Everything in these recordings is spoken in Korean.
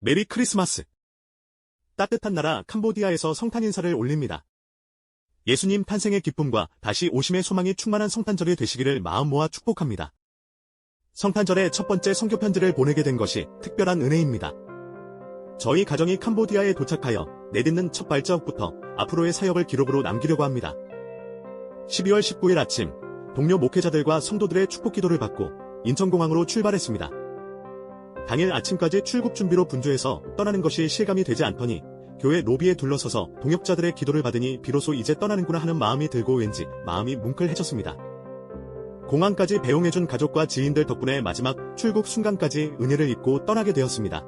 메리 크리스마스. 따뜻한 나라 캄보디아에서 성탄 인사를 올립니다. 예수님 탄생의 기쁨과 다시 오심의 소망이 충만한 성탄절이 되시기를 마음 모아 축복합니다. 성탄절에 첫 번째 성교 편지를 보내게 된 것이 특별한 은혜입니다. 저희 가정이 캄보디아에 도착하여 내딛는 첫 발자국부터 앞으로의 사역을 기록으로 남기려고 합니다. 12월 19일 아침, 동료 목회자들과 성도들의 축복 기도를 받고 인천공항으로 출발했습니다. 당일 아침까지 출국 준비로 분주해서 떠나는 것이 실감이 되지 않더니 교회 로비에 둘러서서 동역자들의 기도를 받으니 비로소 이제 떠나는구나 하는 마음이 들고 왠지 마음이 뭉클해졌습니다. 공항까지 배웅해준 가족과 지인들 덕분에 마지막 출국 순간까지 은혜를 입고 떠나게 되었습니다.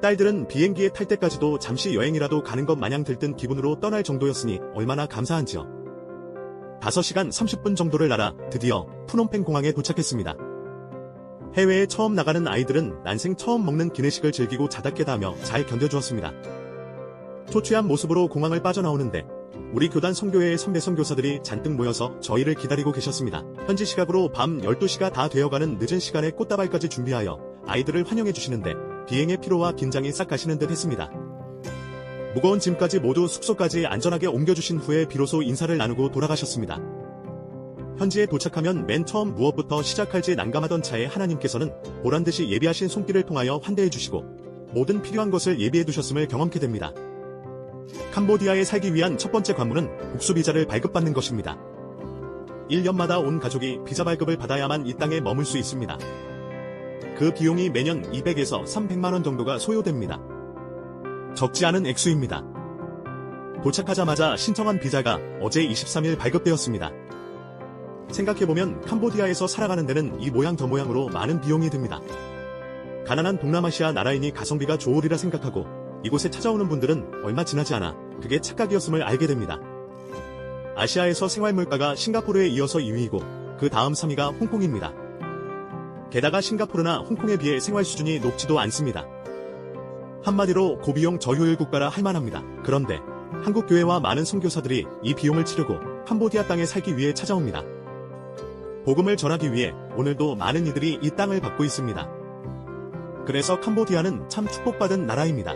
딸들은 비행기에 탈 때까지도 잠시 여행이라도 가는 것 마냥 들뜬 기분으로 떠날 정도였으니 얼마나 감사한지요. 5시간 30분 정도를 날아 드디어 푸놈펜 공항에 도착했습니다. 해외에 처음 나가는 아이들은 난생 처음 먹는 기내식을 즐기고 자답게다 하며 잘 견뎌주었습니다. 초췌한 모습으로 공항을 빠져나오는데 우리 교단 선교회의 선배 선교사들이 잔뜩 모여서 저희를 기다리고 계셨습니다. 현지 시각으로 밤 12시가 다 되어가는 늦은 시간에 꽃다발까지 준비하여 아이들을 환영해 주시는데 비행의 피로와 긴장이 싹 가시는 듯 했습니다. 무거운 짐까지 모두 숙소까지 안전하게 옮겨주신 후에 비로소 인사를 나누고 돌아가셨습니다. 현지에 도착하면 맨 처음 무엇부터 시작할지 난감하던 차에 하나님께서는 보란듯이 예비하신 손길을 통하여 환대해 주시고 모든 필요한 것을 예비해 두셨음을 경험케 됩니다. 캄보디아에 살기 위한 첫 번째 관문은 복수 비자를 발급받는 것입니다. 1년마다 온 가족이 비자 발급을 받아야만 이 땅에 머물 수 있습니다. 그 비용이 매년 200에서 300만 원 정도가 소요됩니다. 적지 않은 액수입니다. 도착하자마자 신청한 비자가 어제 23일 발급되었습니다. 생각해보면 캄보디아에서 살아가는 데는 이 모양 저 모양으로 많은 비용이 듭니다. 가난한 동남아시아 나라이니 가성비가 좋으리라 생각하고 이곳에 찾아오는 분들은 얼마 지나지 않아 그게 착각이었음을 알게 됩니다. 아시아에서 생활 물가가 싱가포르에 이어서 2위이고 그 다음 3위가 홍콩입니다. 게다가 싱가포르나 홍콩에 비해 생활 수준이 높지도 않습니다. 한마디로 고비용 저효율 국가라 할 만합니다. 그런데 한국 교회와 많은 선교사들이 이 비용을 치르고 캄보디아 땅에 살기 위해 찾아옵니다. 복음을 전하기 위해 오늘도 많은 이들이 이 땅을 받고 있습니다. 그래서 캄보디아는 참 축복받은 나라입니다.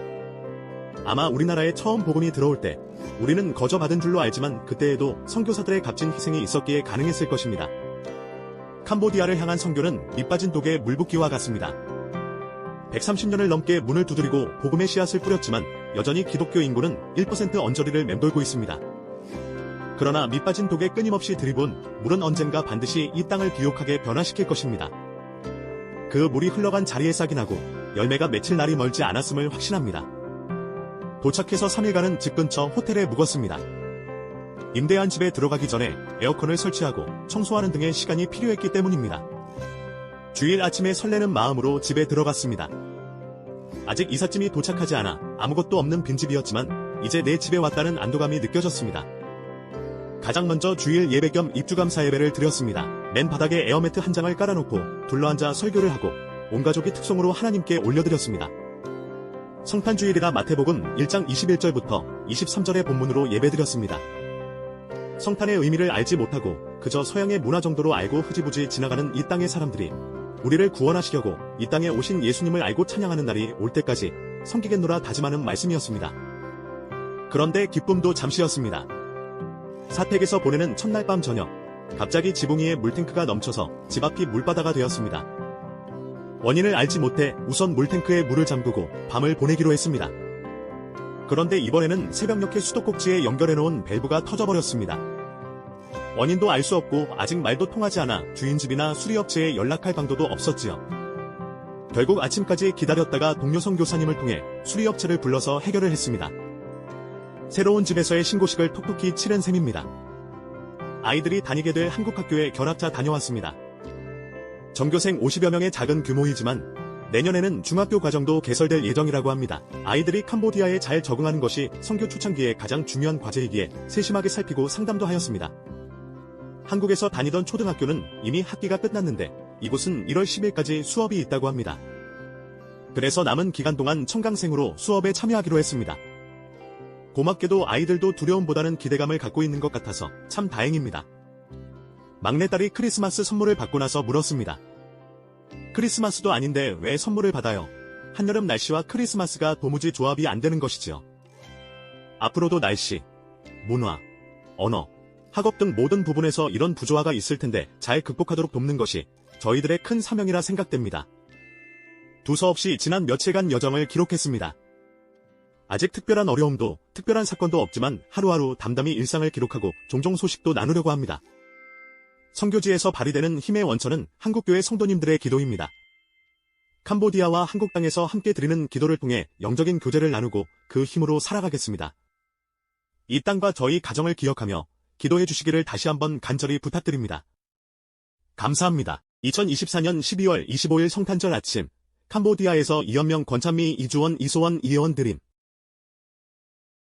아마 우리나라에 처음 복음이 들어올 때 우리는 거저 받은 줄로 알지만 그때에도 선교사들의 값진 희생이 있었기에 가능했을 것입니다. 캄보디아를 향한 선교는 밑빠진 독에 물 붓기와 같습니다. 130년을 넘게 문을 두드리고 복음의 씨앗을 뿌렸지만 여전히 기독교 인구는 1% 언저리를 맴돌고 있습니다. 그러나 밑빠진 독에 끊임없이 들이본 물은 언젠가 반드시 이 땅을 비옥하게 변화시킬 것입니다. 그 물이 흘러간 자리에 싹이 나고 열매가 맺힐 날이 멀지 않았음을 확신합니다. 도착해서 3일간은 집 근처 호텔에 묵었습니다. 임대한 집에 들어가기 전에 에어컨을 설치하고 청소하는 등의 시간이 필요했기 때문입니다. 주일 아침에 설레는 마음으로 집에 들어갔습니다. 아직 이삿짐이 도착하지 않아 아무것도 없는 빈집이었지만 이제 내 집에 왔다는 안도감이 느껴졌습니다. 가장 먼저 주일 예배 겸 입주감사 예배를 드렸습니다. 맨 바닥에 에어매트 한 장을 깔아놓고 둘러앉아 설교를 하고 온 가족이 특송으로 하나님께 올려드렸습니다. 성탄주일이라 마태복음 1장 21절부터 23절의 본문으로 예배드렸습니다. 성탄의 의미를 알지 못하고 그저 서양의 문화 정도로 알고 흐지부지 지나가는 이 땅의 사람들이 우리를 구원하시려고 이 땅에 오신 예수님을 알고 찬양하는 날이 올 때까지 섬기겠노라 다짐하는 말씀이었습니다. 그런데 기쁨도 잠시였습니다. 사택에서 보내는 첫날 밤 저녁, 갑자기 지붕 위에 물탱크가 넘쳐서 집 앞이 물바다가 되었습니다. 원인을 알지 못해 우선 물탱크에 물을 잠그고 밤을 보내기로 했습니다. 그런데 이번에는 새벽녘에 수도꼭지에 연결해놓은 밸브가 터져버렸습니다. 원인도 알 수 없고 아직 말도 통하지 않아 주인 집이나 수리업체에 연락할 방도도 없었지요. 결국 아침까지 기다렸다가 동료 선교사님을 통해 수리업체를 불러서 해결을 했습니다. 새로운 집에서의 신고식을 톡톡히 치른 셈입니다. 아이들이 다니게 될 한국 학교에 견학자 다녀왔습니다. 전교생 50여 명의 작은 규모이지만 내년에는 중학교 과정도 개설될 예정이라고 합니다. 아이들이 캄보디아에 잘 적응하는 것이 성교 초창기에 가장 중요한 과제이기에 세심하게 살피고 상담도 하였습니다. 한국에서 다니던 초등학교는 이미 학기가 끝났는데 이곳은 1월 10일까지 수업이 있다고 합니다. 그래서 남은 기간 동안 청강생으로 수업에 참여하기로 했습니다. 고맙게도 아이들도 두려움보다는 기대감을 갖고 있는 것 같아서 참 다행입니다. 막내딸이 크리스마스 선물을 받고 나서 물었습니다. 크리스마스도 아닌데 왜 선물을 받아요? 한여름 날씨와 크리스마스가 도무지 조합이 안 되는 것이지요. 앞으로도 날씨, 문화, 언어, 학업 등 모든 부분에서 이런 부조화가 있을 텐데 잘 극복하도록 돕는 것이 저희들의 큰 사명이라 생각됩니다. 두서없이 지난 며칠간 여정을 기록했습니다. 아직 특별한 어려움도 특별한 사건도 없지만 하루하루 담담히 일상을 기록하고 종종 소식도 나누려고 합니다. 성교지에서 발휘되는 힘의 원천은 한국교회 성도님들의 기도입니다. 캄보디아와 한국 땅에서 함께 드리는 기도를 통해 영적인 교제를 나누고 그 힘으로 살아가겠습니다. 이 땅과 저희 가정을 기억하며 기도해 주시기를 다시 한번 간절히 부탁드립니다. 감사합니다. 2024년 12월 25일 성탄절 아침 캄보디아에서 이현명 권찬미 이주원 이소원 이혜원 드림